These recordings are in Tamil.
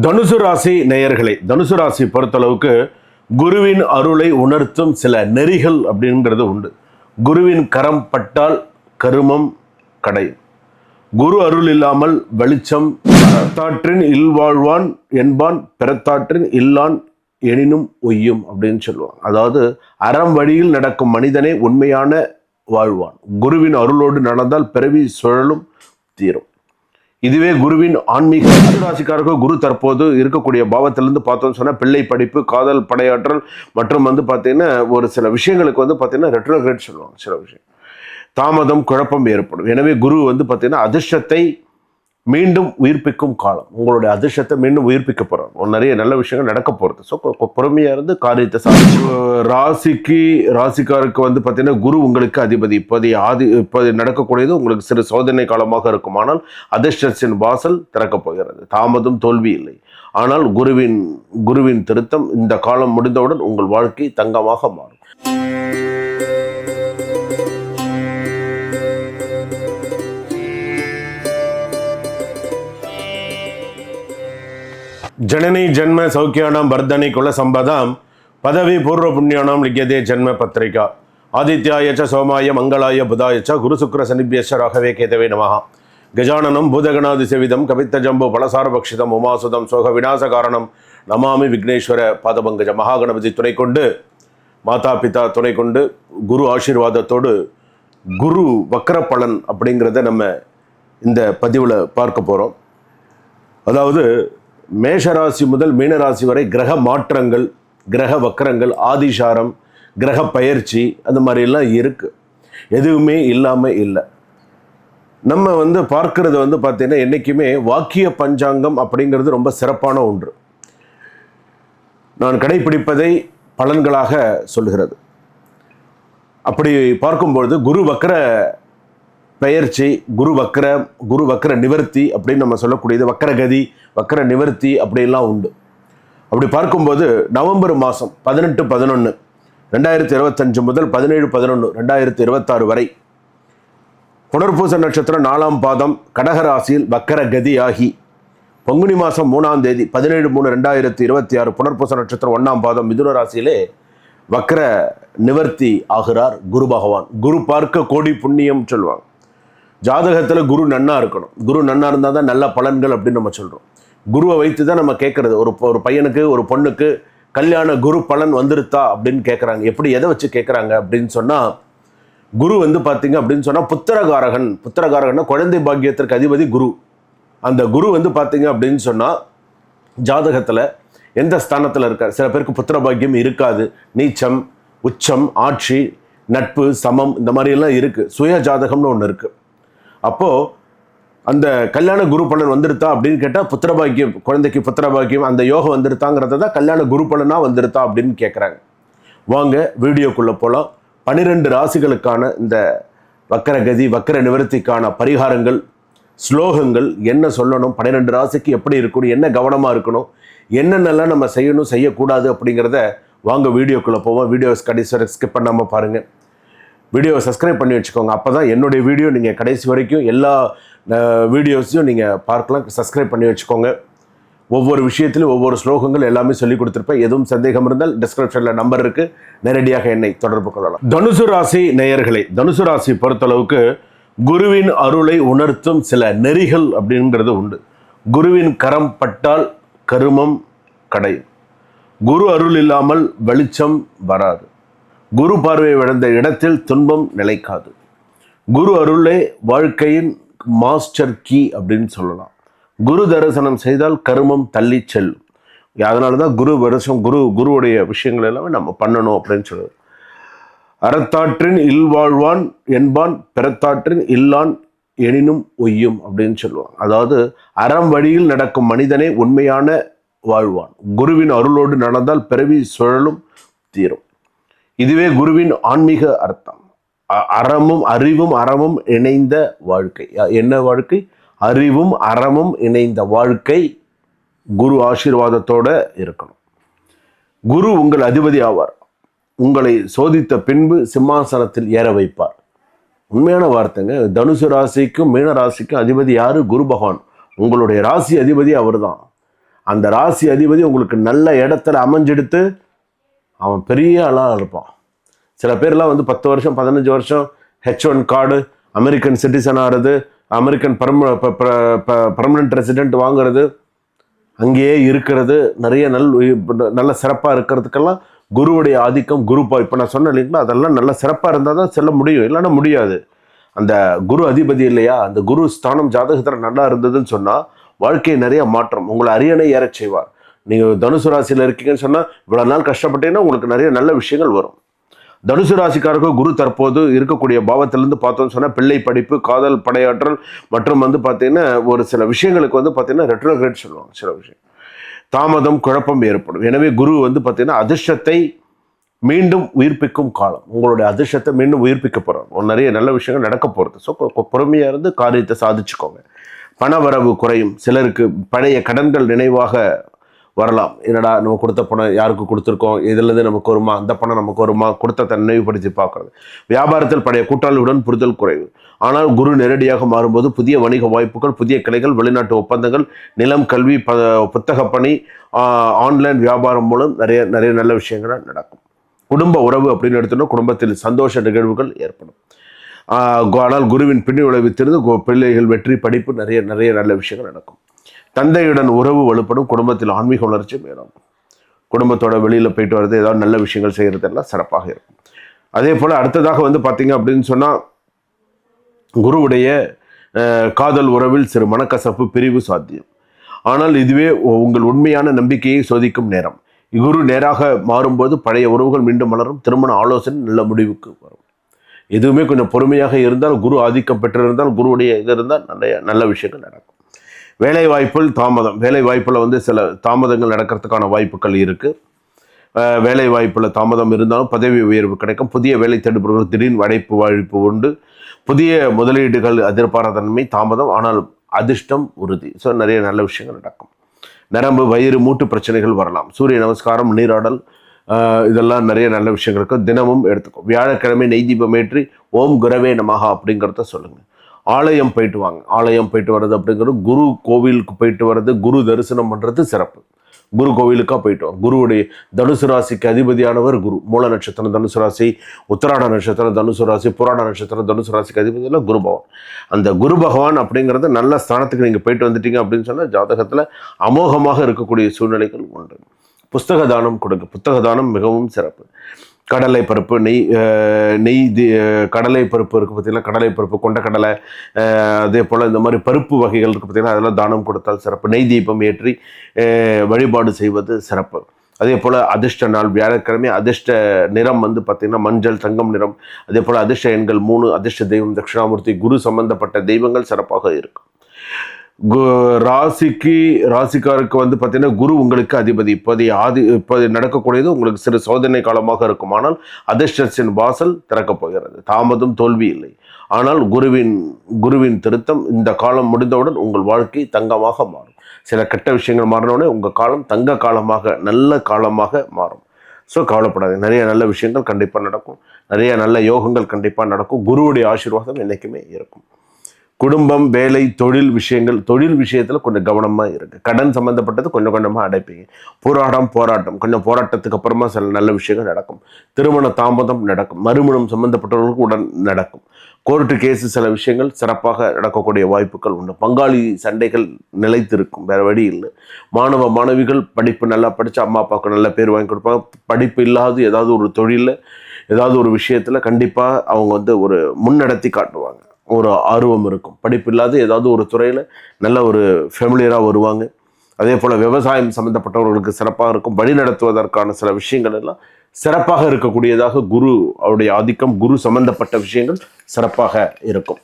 தனுசு ராசி நேயர்களே தனுசு ராசி பொறுத்தளவுக்கு குருவின் அருளை உணர்த்தும் சில நெறிகள் அப்படிங்கிறது உண்டு. குருவின் கரம் பட்டால் கருமம் கடையும். குரு அருள் இல்லாமல் வெளிச்சம் பிறத்தாற்றின் இல்வாழ்வான் என்பான் பிறத்தாற்றின் இல்லான் எனினும் ஒய்யும் அப்படின்னு சொல்லுவாங்க. அதாவது அறம் வழியில் நடக்கும் மனிதனே உண்மையான வாழ்வான். குருவின் அருளோடு நடந்தால் பிறவி சுழலும் தீரும். இதுவே குருவின் ஆன்மீக ராசிக்காரர்கள் குரு தற்போது இருக்கக்கூடிய பாவத்திலிருந்து பார்த்தோம்னு சொன்னால் பிள்ளை படிப்பு காதல் படையாற்றல் மற்றும் வந்து பார்த்தீங்கன்னா ஒரு சில விஷயங்களுக்கு வந்து பார்த்தீங்கன்னா ரெட்ரோகிரேட் சொல்லுவாங்க சில விஷயம். தாமதம் குழப்பம் ஏற்படும். எனவே குரு வந்து பார்த்தீங்கன்னா அதிர்ஷ்டத்தை மீண்டும் உயிர்ப்பிக்கும் காலம். உங்களுடைய அதிர்ஷ்டத்தை மீண்டும் உயிர்ப்பிக்க போகிறோம் நிறைய நல்ல விஷயங்கள் நடக்க போகிறது ஸோ பொறுமையாக இருந்து காரியத்தை சாதிச்சு. ராசிக்கு ராசிக்காருக்கு வந்து பார்த்தீங்கன்னா குரு உங்களுக்கு அதிபதி. இப்போதைய ஆதி இப்போது நடக்கக்கூடியது உங்களுக்கு சிறு சோதனை காலமாக இருக்கும். ஆனால் அதிர்ஷ்டத்தின் வாசல் திறக்கப் போகிறது. தாமதம் தோல்வி இல்லை. ஆனால் குருவின் குருவின் திருத்தம் இந்த காலம் முடிந்தவுடன் உங்கள் வாழ்க்கை தங்கமாக மாறும். ஜனனி ஜன்ம சௌக்கியானாம் வர்தனி குல சம்பதாம் பதவி பூர்வ புண்ணியானாம் லிக்கியதே ஜென்ம பத்திரிகா. ஆதித்யாயச்ச சோமாய மங்களாய புதாயச்ச குரு சுக்கர சனிபியச்ச ராகவே கேதவே நமஹ. கஜானனம் பூதகணாதி செவிதம் கவித்த ஜம்பு பலசாரபக்ஷிதம் உமாசுதம் சோக விநாச காரணம் நமாமி விக்னேஸ்வர பாதபங்கஜ மகாகணபதி துணை கொண்டு மாதா பிதா துணை கொண்டு குரு ஆசீர்வாதத்தோடு குரு வக்கரப்பலன் பலன் அப்படிங்கிறத நம்ம இந்த பதிவில் பார்க்க போகிறோம் அதாவது மேஷராசி முதல் மீனராசி வரை கிரக மாற்றங்கள் கிரக வக்கரங்கள் ஆதிசாரம் கிரக பயிற்சி அந்த மாதிரிலாம் இருக்குது எதுவுமே இல்லாமல் இல்லை. நம்ம வந்து பார்க்கறது வந்து பார்த்திங்கன்னா என்றைக்குமே வாக்கிய பஞ்சாங்கம் அப்படிங்கிறது ரொம்ப சிறப்பான ஒன்று. நான் கடைபிடிப்பதை பலன்களாக சொல்கிறது. அப்படி பார்க்கும்பொழுது குரு வக்கர பெயர்ச்சி குரு வக்கர குரு வக்கர நிவர்த்தி அப்படின்னு நம்ம சொல்லக்கூடியது. வக்கரகதி வக்கர நிவர்த்தி அப்படிலாம் உண்டு. அப்படி பார்க்கும்போது நவம்பர் மாதம் பதினெட்டு பதினொன்று ரெண்டாயிரத்தி இருபத்தஞ்சு முதல் பதினேழு பதினொன்று ரெண்டாயிரத்தி இருபத்தாறு வரை புனர்பூச நட்சத்திரம் நாலாம் பாதம் கடகராசியில் வக்கர கதி ஆகி பங்குனி மாதம் மூணாம் தேதி பதினேழு மூணு ரெண்டாயிரத்தி இருபத்தி ஆறு புனர்பூச நட்சத்திரம் ஒன்றாம் பாதம் மிதுன ராசியிலே வக்கர நிவர்த்தி ஆகிறார் குரு பகவான். குரு பார்க்க கோடி புண்ணியம் சொல்லுவாங்க ஜாதகத்தில் குரு நன்னா இருக்கணும். குரு நன்னா இருந்தால் தான் நல்ல பலன்கள் அப்படின்னு நம்ம சொல்கிறோம் குருவை வைத்து தான் நம்ம கேட்குறது ஒரு ஒரு பையனுக்கு ஒரு பொண்ணுக்கு கல்யாண குரு பலன் வந்துருத்தா அப்படின்னு கேட்குறாங்க எப்படி எதை வச்சு கேட்குறாங்க அப்படின்னு சொன்னால் குரு வந்து பார்த்தீங்க அப்படின்னு சொன்னால் புத்திரகாரகன். புத்திரகாரகன்னா குழந்தை பாக்கியத்திற்கு அதிபதி குரு. அந்த குரு வந்து பார்த்தீங்க அப்படின்னு சொன்னால் ஜாதகத்தில் எந்த ஸ்தானத்தில் இருக்கார்? சில பேருக்கு புத்திர பாக்கியம் இருக்காது. நீச்சம் உச்சம் ஆட்சி நட்பு சமம் இந்த மாதிரியெல்லாம் இருக்குது சுய ஜாதகம்னு ஒன்று இருக்குது அப்போது அந்த கல்யாண குரு பலன் வந்துருத்தா அப்படின்னு கேட்டால் புத்திரபாக்கியம் குழந்தைக்கு புத்திரபாக்கியம் அந்த யோகம் வந்துருத்தாங்கிறத தான் கல்யாண குரு பலனாக வந்துருத்தா அப்படின்னு கேட்குறாங்க வாங்க வீடியோக்குள்ளே போகலாம் பன்னிரெண்டு ராசிகளுக்கான இந்த வக்கரகதி வக்கர நிவர்த்திக்கான பரிகாரங்கள் ஸ்லோகங்கள் என்ன சொல்லணும் பன்னிரெண்டு ராசிக்கு எப்படி இருக்கணும் என்ன கவனமாக இருக்கணும் என்னென்னலாம் நம்ம செய்யணும் செய்யக்கூடாது அப்படிங்கிறத வாங்க வீடியோக்குள்ளே போவோம். வீடியோஸ் கடைசி வரை ஸ்கிப் பண்ணாமல் பாருங்கள் வீடியோவை சப்ஸ்கிரைப் பண்ணி வச்சுக்கோங்க. அப்போ தான் என்னுடைய வீடியோ நீங்கள் கடைசி வரைக்கும் எல்லா வீடியோஸையும் நீங்கள் பார்க்கலாம். சப்ஸ்கிரைப் பண்ணி வச்சுக்கோங்க. ஒவ்வொரு விஷயத்திலும் ஒவ்வொரு ஸ்லோகங்கள் எல்லாமே சொல்லி கொடுத்துருப்பேன். எதுவும் சந்தேகம் இருந்தால் டிஸ்கிரிப்ஷனில் நம்பர் இருக்குது நேரடியாக என்னை தொடர்பு கொள்ளலாம். தனுசு ராசி நேயர்களை தனுசு ராசி பொறுத்தளவுக்கு குருவின் அருளை உணர்த்தும் சில நெறிகள் அப்படிங்கிறது உண்டு. குருவின் கரம் பட்டால் கருமம் கடையும். குரு அருள் இல்லாமல் வெளிச்சம் வராது. குரு பார்வை விழுந்த இடத்தில் துன்பம் நிலைக்காது. குரு அருளே வாழ்க்கையின் மாஸ்டர் கீ அப்படின்னு சொல்லலாம். குரு தரிசனம் செய்தால் கருமம் தள்ளி செல்லும். அதனால தான் குரு வருஷம் குரு குருவுடைய விஷயங்கள் எல்லாமே நம்ம பண்ணணும் அப்படின்னு சொல்லுது. அறத்தாற்றின் இல்வாழ்வான் என்பான் பிறத்தாற்றின் இல்லான் எனினும் ஒய்யும் அப்படின்னு சொல்லுவான் அதாவது அறம் வழியில் நடக்கும் மனிதனே உண்மையான வாழ்வான். குருவின் அருளோடு நடந்தால் பிறவி சுழலும் தீரும். இதுவே குருவின் ஆன்மீக அர்த்தம். அறமும் அறிவும் அறமும் இணைந்த வாழ்க்கை. என்ன வாழ்க்கை? அறிவும் அறமும் இணைந்த வாழ்க்கை குரு ஆசீர்வாதத்தோட இருக்கணும். குரு உங்கள் அதிபதி ஆவார். உங்களை சோதித்த பின்பு சிம்மாசனத்தில் ஏற வைப்பார். உண்மையான வார்த்தைங்க. தனுசு ராசிக்கும் மீன ராசிக்கும் அதிபதி யார்? குரு பகவான். உங்களுடைய ராசி அதிபதி அவர்தான். அந்த ராசி அதிபதி உங்களுக்கு நல்ல இடத்துல அமைஞ்செடுத்து அவன் பெரிய ஆளாக இருப்பான். சில பேர்லாம் வந்து பத்து வருஷம் பதினஞ்சு வருஷம் H one card American citizen ஆகிறது அமெரிக்கன் பர்ம பர்மனன்ட் ரெசிடென்ட் வாங்குறது அங்கேயே இருக்கிறது நிறைய நல் நல்ல சிறப்பாக இருக்கிறதுக்கெல்லாம் குருவுடைய ஆதிக்கம் குரு பா இப்போ நான் சொன்னேன் இல்லைங்களா அதெல்லாம் நல்ல சிறப்பாக இருந்தால் தான் செல்ல முடியும் இல்லைன்னா முடியாது. அந்த குரு அதிபதி இல்லையா அந்த குரு ஸ்தானம் ஜாதகத்தில் நல்லா இருந்ததுன்னு சொன்னால் வாழ்க்கையை நிறைய மாற்றம் உங்களை அரியணை ஏறச் செய்வார். நீங்கள் தனுசு ராசியில் இருக்கீங்கன்னு சொன்னால் இவ்வளோ நாள் கஷ்டப்பட்டீங்கன்னா உங்களுக்கு நிறைய நல்ல விஷயங்கள் வரும். தனுசு ராசிக்காரருக்கு குரு தற்போது இருக்கக்கூடிய பாவத்திலேருந்து பார்த்தோம்னு சொன்னால் பிள்ளை படிப்பு காதல் படையாற்றல் மற்றும் வந்து பார்த்தீங்கன்னா ஒரு சில விஷயங்களுக்கு வந்து பார்த்தீங்கன்னா ரெட்ரோகிரேட் சொல்லுவாங்க சில விஷயம். தாமதம் குழப்பம் ஏற்படும். எனவே குரு வந்து பார்த்திங்கன்னா அதிர்ஷ்டத்தை மீண்டும் உயிர்ப்பிக்கும் காலம். உங்களுடைய அதிர்ஷ்டத்தை மீண்டும் உயிர்ப்பிக்க போகிறோம் நிறைய நல்ல விஷயங்கள் நடக்க போகிறது ஸோ பொறுமையாக இருந்து காரியத்தை சாதிச்சுக்கோங்க. பணவரவு குறையும். சிலருக்கு பழைய கடன்கள் நினைவாக வரலாம். என்னடா நம்ம கொடுத்த பணம் யாருக்கு கொடுத்துருக்கோம்? இதுலேருந்து நமக்கு வருமா? அந்த பணம் நமக்கு வருமா? கொடுத்த நினைவுபடுத்தி பார்க்கறது. வியாபாரத்தில் பழைய கூட்டாளியுடன் புரிதல் குறைவு. ஆனால் குரு நேரடியாக மாறும்போது புதிய வணிக வாய்ப்புகள் புதிய கிளைகள் வெளிநாட்டு ஒப்பந்தங்கள் நிலம் கல்வி ப புத்தக பணி ஆன்லைன் வியாபாரம் மூலம் நிறைய நிறைய நல்ல விஷயங்கள் நடக்கும். குடும்ப உறவு அப்படின்னு எடுத்தோன்னா குடும்பத்தில் சந்தோஷ நிகழ்வுகள் ஏற்படும். ஆனால் குருவின் பின்னி விளைவித்திருந்து பிள்ளைகள் வெற்றி படிப்பு நிறைய நிறைய நல்ல விஷயங்கள் நடக்கும். தந்தையுடன் உறவு வலுப்படும் குடும்பத்தில் ஆன்மீக வளர்ச்சி மேலாகும் குடும்பத்தோட வெளியில் போயிட்டு வர்றது ஏதாவது நல்ல விஷயங்கள் செய்கிறது எல்லாம் சிறப்பாக இருக்கும். அதே போல் அடுத்ததாக வந்து பார்த்தீங்க அப்படின்னு சொன்னால் குருவுடைய காதல் உறவில் சிறு மனக்கசப்பு பிரிவு சாத்தியம். ஆனால் இதுவே உங்கள் உண்மையான நம்பிக்கையை சோதிக்கும் நேரம். குரு நேராக மாறும்போது பழைய உறவுகள் மீண்டும் மலரும் திருமண ஆலோசனை நல்ல முடிவுக்கு வரும். எதுவுமே கொஞ்சம் பொறுமையாக இருந்தால் குரு ஆதிக்கம் பெற்றிருந்தால் குருவுடைய இது இருந்தால் நிறைய நல்ல விஷயங்கள் நடக்கும். வேலை வாய்ப்பில் தாமதம். வேலை வாய்ப்பில் வந்து சில தாமதங்கள் நடக்கிறதுக்கான வாய்ப்புகள் இருக்குது வேலை வாய்ப்பில் தாமதம் இருந்தாலும் பதவி உயர்வு கிடைக்கும். புதிய வேலை தேடுபவர்கள் திடீர் வடைப்பு வாய்ப்பு உண்டு. புதிய முதலீடுகள் எதிர்பாராதன்மை தாமதம். ஆனால் அதிர்ஷ்டம் உறுதி. ஸோ நிறைய நல்ல விஷயங்கள் நடக்கும். நரம்பு வயிறு மூட்டு பிரச்சனைகள் வரலாம். சூரிய நமஸ்காரம் நீராடல் இதெல்லாம் நிறைய நல்ல விஷயங்கள் இருக்கும் தினமும் எடுத்துக்கும் வியாழக்கிழமை நெய் தீபம் ஏற்றி ஓம் குரவே நமகா அப்படிங்கிறத சொல்லுங்கள் ஆலயம் போயிட்டு வாங்க. ஆலயம் போயிட்டு வர்றது அப்படிங்கிறது குரு கோவிலுக்கு போயிட்டு வர்றது குரு தரிசனம் பண்ணுறது சிறப்பு. குரு கோவிலுக்காக போயிட்டு வாங்க. குருவுடைய தனுசு ராசிக்கு அதிபதியானவர் குரு. மூல நட்சத்திரம் தனுசு ராசி உத்தராட நட்சத்திரம் தனுசு ராசி புராண நட்சத்திரம் தனுசு ராசிக்கு அதிபதியில் குரு பகவான். அந்த குரு பகவான் அப்படிங்கிறது நல்ல ஸ்தானத்துக்கு நீங்கள் போயிட்டு வந்துட்டீங்க அப்படின்னு சொன்னால் ஜாதகத்தில் அமோகமாக இருக்கக்கூடிய சூழ்நிலைகள் உண்டு. புஸ்தக தானம் கொடுங்க. புத்தக தானம் மிகவும் சிறப்பு. கடலை பருப்பு நெய் நெய் கடலை பருப்பு இருக்குது பார்த்திங்கன்னா கடலை பருப்பு கடலை அதே போல் இந்த மாதிரி பருப்பு வகைகள் இருக்குது பார்த்திங்கன்னா அதெல்லாம் தானம் கொடுத்தால் சிறப்பு. நெய் தீபம் ஏற்றி வழிபாடு செய்வது சிறப்பு. அதே போல் அதிர்ஷ்ட நாள் வியாழக்கிழமை அதிர்ஷ்ட நிறம் வந்து பார்த்திங்கன்னா மஞ்சள் தங்கம் நிறம். அதே போல் அதிர்ஷ்ட எண்கள் மூணு அதிர்ஷ்ட தெய்வம் தட்சிணாமூர்த்தி குரு சம்பந்தப்பட்ட தெய்வங்கள் சிறப்பாக இருக்கும். ராசிக்கு ராசிக்காருக்கு வந்து பார்த்தீங்கன்னா குரு உங்களுக்கு அதிபதி. இப்போதைய ஆதி இப்போ நடக்கக்கூடியது உங்களுக்கு சிறு சோதனை காலமாக இருக்கும். ஆனால் அதிர்ஷ்டத்தின் வாசல் திறக்கப் போகிறது. தாமதம் தோல்வி இல்லை. ஆனால் குருவின் குருவின் திருத்தம் இந்த காலம் முடிந்தவுடன் உங்கள் வாழ்க்கை தங்கமாக மாறும். சில கெட்ட விஷயங்கள் மாறினவுடனே உங்கள் காலம் தங்க காலமாக நல்ல காலமாக மாறும். ஸோ கவலைப்படாது நிறைய நல்ல விஷயங்கள் கண்டிப்பாக நடக்கும். நிறைய நல்ல யோகங்கள் கண்டிப்பாக நடக்கும். குருவுடைய ஆசீர்வாதம் என்றைக்குமே இருக்கும். குடும்பம் வேலை தொழில் விஷயங்கள் தொழில் விஷயத்தில் கொஞ்சம் கவனமாக இருக்குது கடன் சம்மந்தப்பட்டது கொஞ்சம் கொஞ்சமாக அடைப்பீங்க. போராட்டம் போராட்டம். கொஞ்சம் போராட்டத்துக்கு அப்புறமா சில நல்ல விஷயங்கள் நடக்கும். திருமண தாமதம் நடக்கும். மறுமணம் சம்மந்தப்பட்டவர்களுக்கு உடன் நடக்கும். கோர்ட்டு கேஸு சில விஷயங்கள் சிறப்பாக நடக்கக்கூடிய வாய்ப்புகள் உண்டு. பங்காளி சண்டைகள் நிலைத்திருக்கும். வேறு வழி இல்லை. மாணவ மாணவிகள் படிப்பு நல்லா படித்து அம்மா அப்பாவுக்கு நல்ல பேர் வாங்கி கொடுப்பாங்க. படிப்பு இல்லாத ஏதாவது ஒரு தொழிலில் ஏதாவது ஒரு விஷயத்தில் கண்டிப்பாக அவங்க வந்து ஒரு முன்னடத்தி காட்டுவாங்க. ஒரு ஆர்வம் இருக்கும். படிப்பு இல்லாத ஏதாவது ஒரு துறையில் நல்ல ஒரு ஃபெமிலியராக வருவாங்க. அதே போல் விவசாயம் சம்மந்தப்பட்டவர்களுக்கு சிறப்பாக இருக்கும். வழி நடத்துவதற்கான சில விஷயங்கள் எல்லாம் சிறப்பாக இருக்கக்கூடியதாக குரு அவருடைய ஆதிக்கம் குரு சம்பந்தப்பட்ட விஷயங்கள் சிறப்பாக இருக்கும்.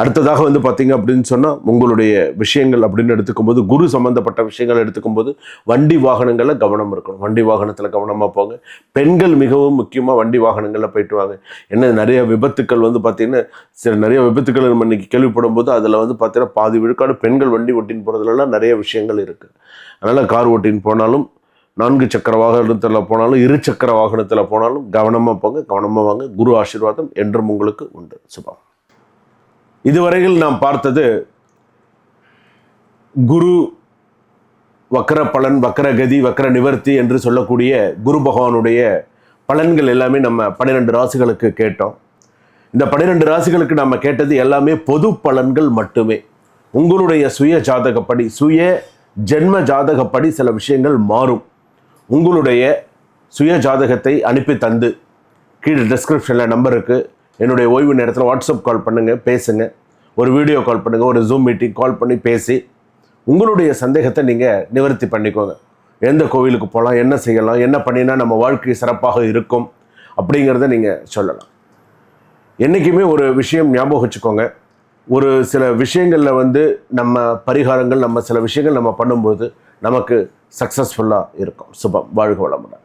அடுத்ததாக வந்து பார்த்தீங்க அப்படின்னு சொன்னால் உங்களுடைய விஷயங்கள் அப்படின்னு எடுத்துக்கும்போது குரு சம்மந்தப்பட்ட விஷயங்கள் எடுத்துக்கும்போது வண்டி வாகனங்களில் கவனம் இருக்கணும். வண்டி வாகனத்தில் கவனமாக போங்க. பெண்கள் மிகவும் முக்கியமாக வண்டி வாகனங்களில் போயிட்டு வாங்க. என்ன நிறைய விபத்துக்கள் வந்து பார்த்திங்கன்னா சில நிறைய விபத்துக்கள் நம்ம இன்னைக்கு கேள்விப்படும் போது அதில் வந்து பார்த்தீங்கன்னா பாதி விழுக்காடு பெண்கள் வண்டி ஓட்டின்னு போகிறதுலலாம் நிறைய விஷயங்கள் இருக்குது அதனால் கார் ஓட்டின்னு போனாலும் நான்கு சக்கர வாகனத்தில் போனாலும் இரு சக்கர வாகனத்தில் போனாலும் கவனமாக போங்க கவனமாக வாங்க. குரு ஆசீர்வாதம் என்றும் உங்களுக்கு உண்டு. சுபம். இதுவரையில் நாம் பார்த்தது குரு வக்கர பலன் வக்கரகதி வக்கர நிவர்த்தி என்று சொல்லக்கூடிய குரு பகவானுடைய பலன்கள் எல்லாமே நம்ம பன்னிரெண்டு ராசிகளுக்கு கேட்டோம். இந்த பன்னிரெண்டு ராசிகளுக்கு நம்ம கேட்டது எல்லாமே பொது பலன்கள் மட்டுமே. உங்களுடைய சுய ஜாதகப்படி சுய ஜென்ம ஜாதகப்படி சில விஷயங்கள் மாறும். உங்களுடைய சுய ஜாதகத்தை அனுப்பி தந்து கீழே டிஸ்கிரிப்ஷனில் நம்பருக்கு என்னுடைய ஓய்வு நேரத்தில் வாட்ஸ்அப் கால் பண்ணுங்கள் பேசுங்க. ஒரு வீடியோ கால் பண்ணுங்கள் ஒரு ஜூம் மீட்டிங் கால் பண்ணி பேசி உங்களுடைய சந்தேகத்தை நீங்கள் நிவர்த்தி பண்ணிக்கோங்க. எந்த கோவிலுக்கு போகலாம் என்ன செய்யலாம் என்ன பண்ணினா நம்ம வாழ்க்கை சிறப்பாக இருக்கும் அப்படிங்கிறத நீங்கள் சொல்லலாம். என்றைக்குமே ஒரு விஷயம் ஞாபகம் வச்சுக்கோங்க. ஒரு சில விஷயங்களில் வந்து நம்ம பரிகாரங்கள் நம்ம சில விஷயங்கள் நம்ம பண்ணும்போது நமக்கு சக்ஸஸ்ஃபுல்லாக இருக்கும். சுபம் வாழ்க வளமுடன்.